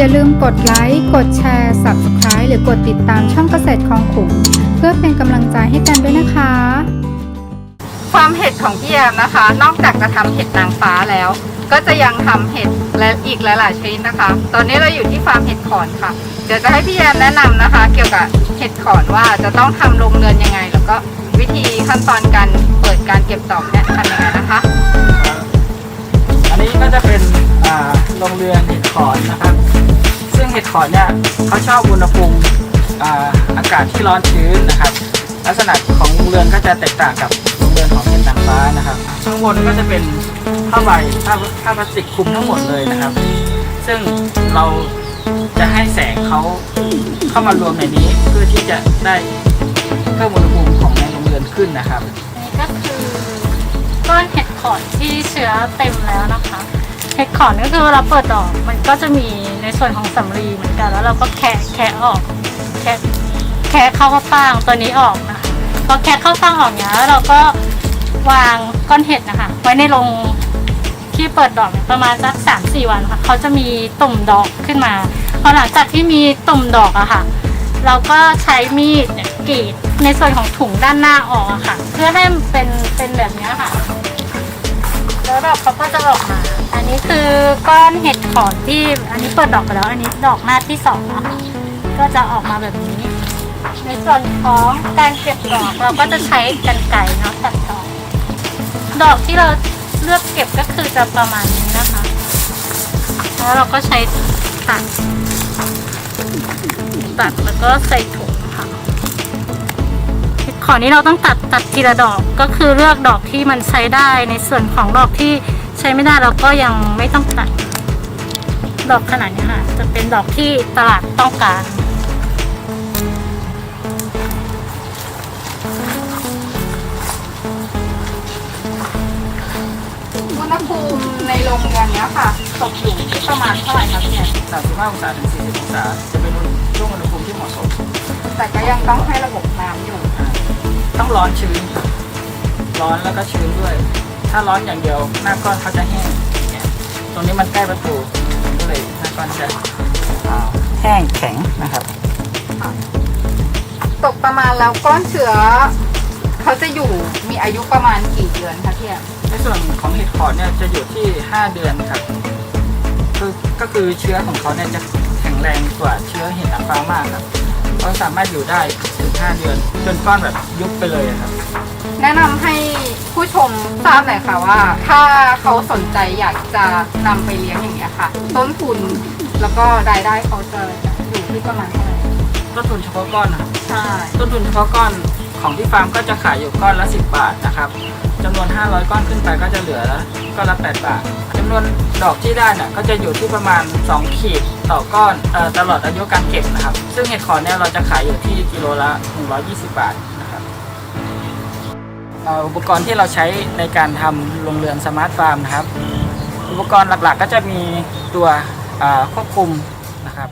อย่าลืมกดไลค์ กดแชร์ Subscribe หรือกดติดตามช่องเกษตรคลองขุมเพื่อเป็นกำลังใจให้กันด้วยนะคะฟาร์มเห็ดของพี่แยมนะคะ นอกจากจะทำเห็ดนางฟ้าแล้ว ก็จะยังทำเห็ดและอีกหลายๆชนิดนะคะ ตอนนี้เราอยู่ที่ฟาร์มเห็ดขอนค่ะ เดี๋ยวจะให้พี่แยมแนะนำนะคะ เกี่ยวกับเห็ดขอนว่าจะต้องทำโรงเรือนยังไง แล้วก็วิธีขั้นตอนการเปิดการเก็บดอกเนี่ยทำยังไงนะคะ อันนี้ก็จะเป็นอ่าโรงเรือนเห็ดขอนนะครับ ซึ่งเห็ดขอนเนี่ยเขาชอบอุณหภูมิอากาศที่ร้อนชื้นนะครับ ลักษณะของโรงเรือนก็จะแตกต่างกับโรงเรือนของเห็ดนางฟ้านะครับข้างบนก็จะเป็นผ้าใบผ้าผ้าพลาสติกคลุมทั้งหมดเลยนะครับ ซึ่งเราจะให้แสงเขาเข้ามารวมในนี้เพื่อที่จะได้เพิ่มอุณหภูมิของในโรงเรือนขึ้นนะครับนนี้ก็คือก้อนเห็ดขอนที่เชื้อเต็มแล้วนะคะ เห็ดขอนก็คือเวลาเปิดดอกมันก็จะมี ในส่วนของสำลีเหมือนกัน แล้วเราก็แคะแคะออกแคะแคะเข้าฟ่างตัวนี้ออกนะคะพอแคะเข้าฟ่างออกเนี้ยแล้วเราก็วางก้อนเห็ดนะคะ ไว้ในโรงที่เปิดดอกประมาณสักสามสี่วันค่ะเขาจะมีตุ่มดอกขึ้นมา พอหลังจากที่มีตุ่มดอกอะค่ะ เราก็ใช้มีดกรีดในส่วนของถุงด้านหน้าออกอะค่ะ เพื่อให้มันเป็นเป็นแบบเนี้ยค่ะ อกเขาก็จะออกมา อันนี้คือก้อนเห็ดขอนที่ อันนี้เปิดดอกไปแล้ว อันนี้ดอกหน้าที่สองนะคะก็จะออกมาแบบนี้ ในส่วนของการเก็บดอกเราก็จะใช้กรรไกรเนาะตัดดอก ดอกที่เราเลือกเก็บก็คือจะประมาณนี้นะคะ แล้วเราก็ใช้ตัดตัดแล้วก็ใส่ถุง ขอนี้เราต้องตัดตัดทีละดอกก็คือเลือกดอกที่มันใช้ได้ในส่วนของดอกที่ใช้ไม่ได้เราก็ยังไม่ต้องตัด ดอกขนาดนี้ค่ะ จะเป็นดอกที่ตลาดต้องการอุณหภูมิในโรงเรือนเนี้ยค่ะ ตกอยู่ที่ประมาณเท่าไหร่คะพี่แยม35องศาถึง40องศาจะเป็นช่วงอุณหภูมิที่เหมาะสม แต่ก็ยังต้องให้ระบบน้ำอยู่ ต้องร้อนชื้นครับร้อนแล้วก็ชื้นด้วย ถ้าร้อนอย่างเดียวหน้าก้อนเขาจะแห้งเนี่ยตรงนี้มันใกล้ประตูก็เลยหน้าก้อนจะอ่าแห้งแข็งนะครับ ตกประมาณแล้วก้อนเชื้อเขาจะอยู่มีอายุประมาณกี่เดือนคะพี่แอมในส่วนของเห็ดขอนเนี่ยจะอยู่ที่ 5 เดือนครับคือก็คือเชื้อของเขาเนี่ยจะแข็งแรงกว่าเชื้อเห็ดนางฟ้ามากครับ เขาสามารถอยู่ได้ถึง5เดือน จนก้อนแบบยุบไปเลยอะครับ แนะนำให้ผู้ชมทราบหน่อยค่ะว่า ถ้าเขาสนใจอยากจะนำไปเลี้ยงอย่างเงี้ยค่ะ ต้นทุนแล้วก็รายได้เขาจะอยู่ที่ประมาณเท่าไหร่ต้นทุนเฉพาะก้อนนะครับใช่ต้นทุนเฉพาะก้อนของที่ฟาร์มก็จะขายอยู่ก้อนละ 10 บาทนะครับจำนวน 500 ก้อนขึ้นไปก็จะเหลือก้อนละ 8 บาทจำนวนดอกที่ได้น่ะก็จะอยู่ที่ประมาณ 2 ขีด ต่อก้อนออตลอดอายุการเก็บนะครับ ซึ่งเห็ดขอเนี่ยเราจะขายอยู่ที่กิโลละ 120 บาทนะครับอุปกรณ์ที่เราใช้ในการทำโรงเรือนสมาร์ทฟาร์มนะครับ อุปกรณ์หลักๆก็จะมีตัวควบคุมนะครับ